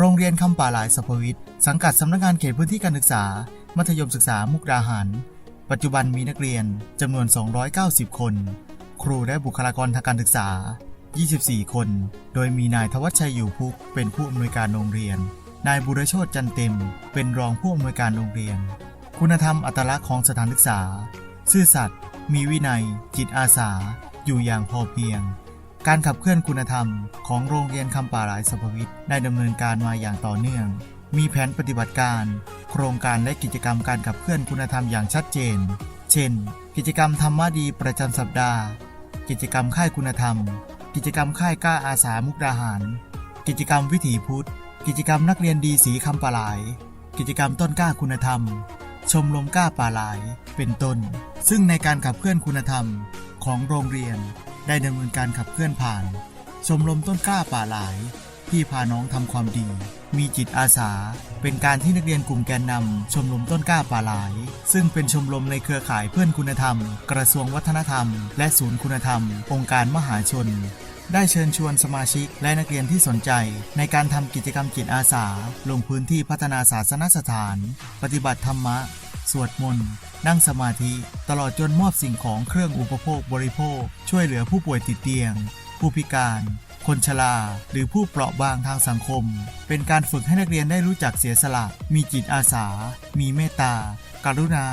โรงเรียนคำป่าหลายสพวิทย์สังกัดสำนักงานเขตพื้นที่การศึกษา มัธยมศึกษามุกดาหาร ปัจจุบันมีนักเรียนจำนวน 290 คน ครูและบุคลากรทางการศึกษา 24 คน โดยมีนายทวัชชัยอยู่พุกเป็นผู้อำนวยการโรงเรียน นายบุรโชตจันเต็ม เป็นรองผู้อำนวยการโรงเรียน คุณธรรมอัตลักษณ์ของสถานศึกษา ซื่อสัตย์มีวินัย จิตอาสา อยู่อย่างพอเพียง การขับเคลื่อนคุณธรรมของโรงเรียนคำป่าหลายสพวิทย์ได้ดำเนินการมาอย่างต่อเนื่อง มีแผนปฏิบัติการ โครงการและกิจกรรมการขับเคลื่อนคุณธรรมอย่างชัดเจน เช่น กิจกรรมธรรมดีประจำสัปดาห์ กิจกรรมค่ายคุณธรรม กิจกรรมค่ายกล้าอาสามุกดาหาร กิจกรรมวิถีพุทธ กิจกรรมนักเรียนดีสีคำป่าหลาย กิจกรรมต้นกล้าคุณธรรม ชมรมกล้าป่าหลาย เป็นต้น ซึ่งในการขับเคลื่อนคุณธรรมของโรงเรียน ได้ดำเนินการขับเคลื่อนผ่านชมรมต้นกล้าป่าหลาย ที่พาน้องทำความดี มีจิตอาสา เป็นการที่นักเรียนกลุ่มแกนนำชมรมต้นกล้าป่าหลาย ซึ่งเป็นชมรมในเครือข่ายเพื่อนคุณธรรม กระทรวงวัฒนธรรม และศูนย์คุณธรรม องค์การมหาชน ได้เชิญชวนสมาชิกและนักเรียนที่สนใจ ในการทำกิจกรรมจิตอาสา ลงพื้นที่พัฒนาศาสนสถาน ปฏิบัติธรรมะ สวดมนต์ นั่งสมาธิ ตลอดจนมอบสิ่งของเครื่องอุปโภคบริโภค ช่วยเหลือผู้ป่วยติดเตียง ผู้พิการ คนชรา หรือผู้เปราะบางทางสังคม เป็นการฝึกให้นักเรียนได้รู้จักเสียสละ มีจิตอาสา มีเมตตาการุณา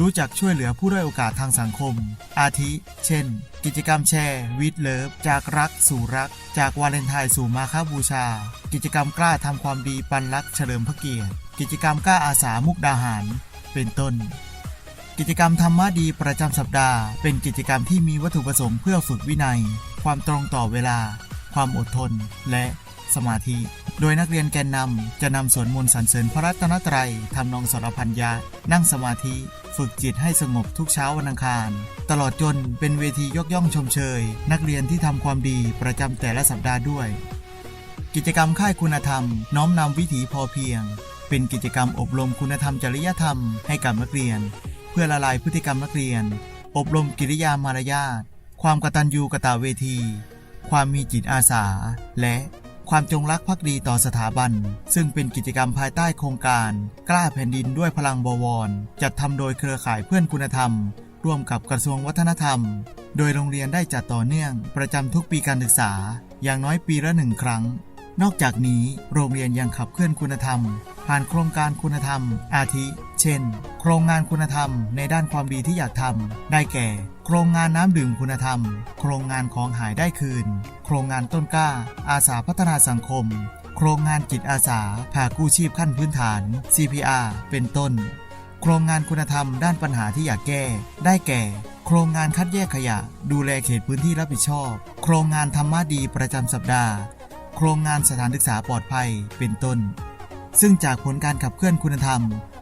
รู้จักช่วยเหลือผู้ด้อยโอกาสทางสังคม อาทิ เช่น กิจกรรมแชร์วิดเลิฟ จากรักสู่รัก จากวาเลนไทน์สู่มาคาบูชา กิจกรรมกล้าทำความดีปันรักเฉลิมพระเกียรติ กิจกรรมกล้าอาสามุกดาหาร เป็นต้น กิจกรรมธรรมะดีประจำสัปดาห์ เป็นกิจกรรมที่มีวัตถุประสงค์เพื่อฝึกวินัย ความตรงต่อเวลา ความอดทน และสมาธิ โดยนักเรียนแกนนำจะนำสวดมนต์สรรเสริญพระรัตนตรัยทำนองสรพัญญานั่งสมาธิ ฝึกจิตให้สงบทุกเช้าวันอังคาร ตลอดจนเป็นเวทียกย่องชมเชย นักเรียนที่ทำความดีประจำแต่ละสัปดาห์ด้วย กิจกรรมค่ายคุณธรรม น้อมนำวิถีพอเพียง เป็นกิจกรรมอบรมคุณธรรมจริยธรรมให้กับนักเรียน เพื่อละลายพฤติกรรมนักเรียน อบรมกิริยามารยาทความกตัญญูกตเวที ความมีจิตอาสา และความจงรักภักดีต่อสถาบัน ซึ่งเป็นกิจกรรมภายใต้โครงการ กล้าแผ่นดินด้วยพลังบวร จัดทำโดยเครือข่ายเพื่อนคุณธรรม ร่วมกับกระทรวงวัฒนธรรม โดยโรงเรียนได้จัดต่อเนื่อง ประจำทุกปีการศึกษา อย่างน้อยปีละหนึ่งครั้ง นอกจากนี้โรงเรียนยังขับเคลื่อนคุณธรรม ผ่านโครงการคุณธรรม อาทิ เช่น โครงงานคุณธรรมในด้านความดีที่อยากทำได้แก่ โครงงานน้ำดื่มคุณธรรม โครงงานของหายได้คืน โครงงานต้นกล้า อาสาพัฒนาสังคม โครงงานจิตอาสาผ่ากู้ชีพขั้นพื้นฐาน CPR เป็นต้น โครงงานคุณธรรมด้านปัญหาที่อยากแก้ ได้แก่ โครงงานคัดแยกขยะ ดูแลเขตพื้นที่รับผิดชอบ โครงงานธรรมะดีประจำสัปดาห์ โครงงานสถานศึกษาปลอดภัย เป็นต้น ซึ่งจากผลการขับเคลื่อนคุณธรรม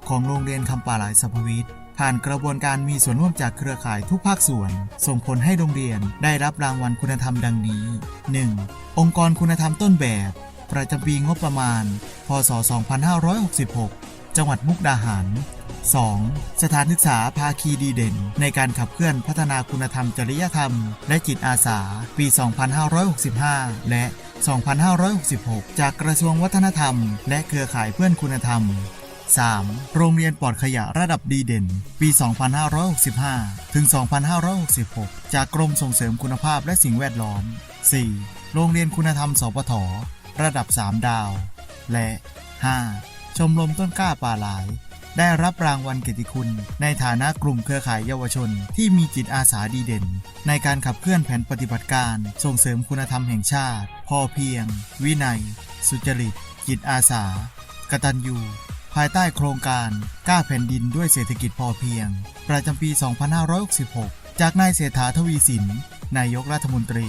ของโรงเรียนคำป่าหลายสพวิทย์ผ่านกระบวนการมีส่วนร่วมจากเครือข่ายทุกภาคส่วน ส่งผลให้โรงเรียนได้รับรางวัลคุณธรรมดังนี้ 1. องค์กรคุณธรรมต้นแบบ ประจำปีงบประมาณ พศ 2566 จังหวัดมุกดาหาร 2. สถานศึกษาภาคีดีเด่น ในการขับเคลื่อนพัฒนาคุณธรรมจริยธรรม และจิตอาสา ปี 2565 และ 2566 จากกระทรวงวัฒนธรรม และเครือข่ายเพื่อนคุณธรรม 3. โรงเรียนปลอดขยะระดับดีเด่น ปี 2565 ถึง 2566 จากกรมส่งเสริมคุณภาพและสิ่งแวดล้อม 4. โรงเรียนคุณธรรม สปท ระดับ 3 ดาว และ 5. ชมรมต้นกล้าป่าหลาย ได้รับรางวัลเกียรติคุณ ในฐานะกลุ่มเครือข่ายเยาวชน ที่มีจิตอาสาดีเด่น ในการขับเคลื่อนแผนปฏิบัติการ ส่งเสริมคุณธรรมแห่งชาติ พอเพียง วินัย สุจริต จิตอาสา กตัญญูภายใต้โครงการกล้าแผ่นดินด้วยเศรษฐกิจพอเพียง ประจำปี 2566 จากนายเศรษฐาทวีสิน นายกรัฐมนตรี